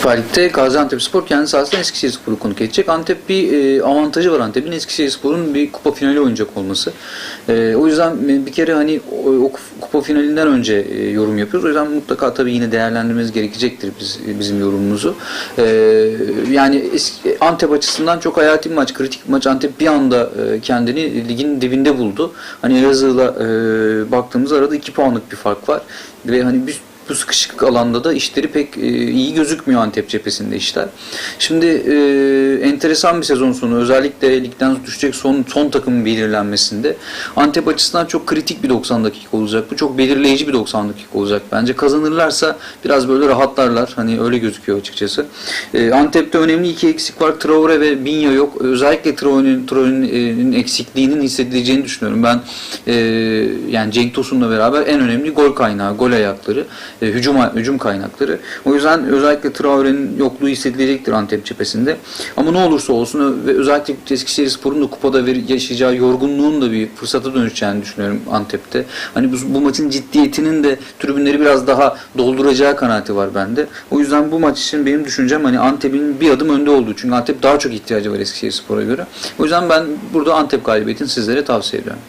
Süper Lig'de Gaziantep Spor kendi sahasında Eskişehir Spor'u konuk edecek. Antep bir e, avantajı var Antep'in Eskişehir Spor'un bir kupa finali oynayacak olması. E, o yüzden e, bir kere hani o, o kupa finalinden önce e, yorum yapıyoruz. O yüzden mutlaka tabii yine değerlendirmemiz gerekecektir biz, bizim yorumumuzu. E, yani eski, Antep açısından çok hayati bir maç, kritik bir maç. Antep bir anda e, kendini ligin dibinde buldu. Hani Elazığ'la e, baktığımız arada 2 puanlık bir fark var. Ve hani bir bu sıkışık alanda da işleri pek e, iyi gözükmüyor Antep cephesinde işler. Şimdi e, enteresan bir sezon sonu özellikle ligden düşecek son son takımın belirlenmesinde Antep açısından çok kritik bir 90 dakika olacak. Bu çok belirleyici bir 90 dakika olacak. Bence kazanırlarsa biraz böyle rahatlarlar. Hani öyle gözüküyor açıkçası. E, Antep'te önemli iki eksik var. Traore ve Binya yok. Özellikle Traore'nin Traore'nin eksikliğinin hissedileceğini düşünüyorum. Ben e, yani Cenk Tosun'la beraber en önemli gol kaynağı, gol ayakları e, hücum hücum kaynakları. O yüzden özellikle Traore'nin yokluğu hissedilecektir Antep cephesinde. Ama ne olursa olsun ve özellikle Eskişehirspor'un da kupada ver, yaşayacağı yorgunluğun da bir fırsata dönüşeceğini düşünüyorum Antep'te. Hani bu, bu maçın ciddiyetinin de tribünleri biraz daha dolduracağı kanaati var bende. O yüzden bu maç için benim düşüncem hani Antep'in bir adım önde olduğu. Çünkü Antep daha çok ihtiyacı var Eskişehirspor'a göre. O yüzden ben burada Antep galibiyetini sizlere tavsiye ediyorum.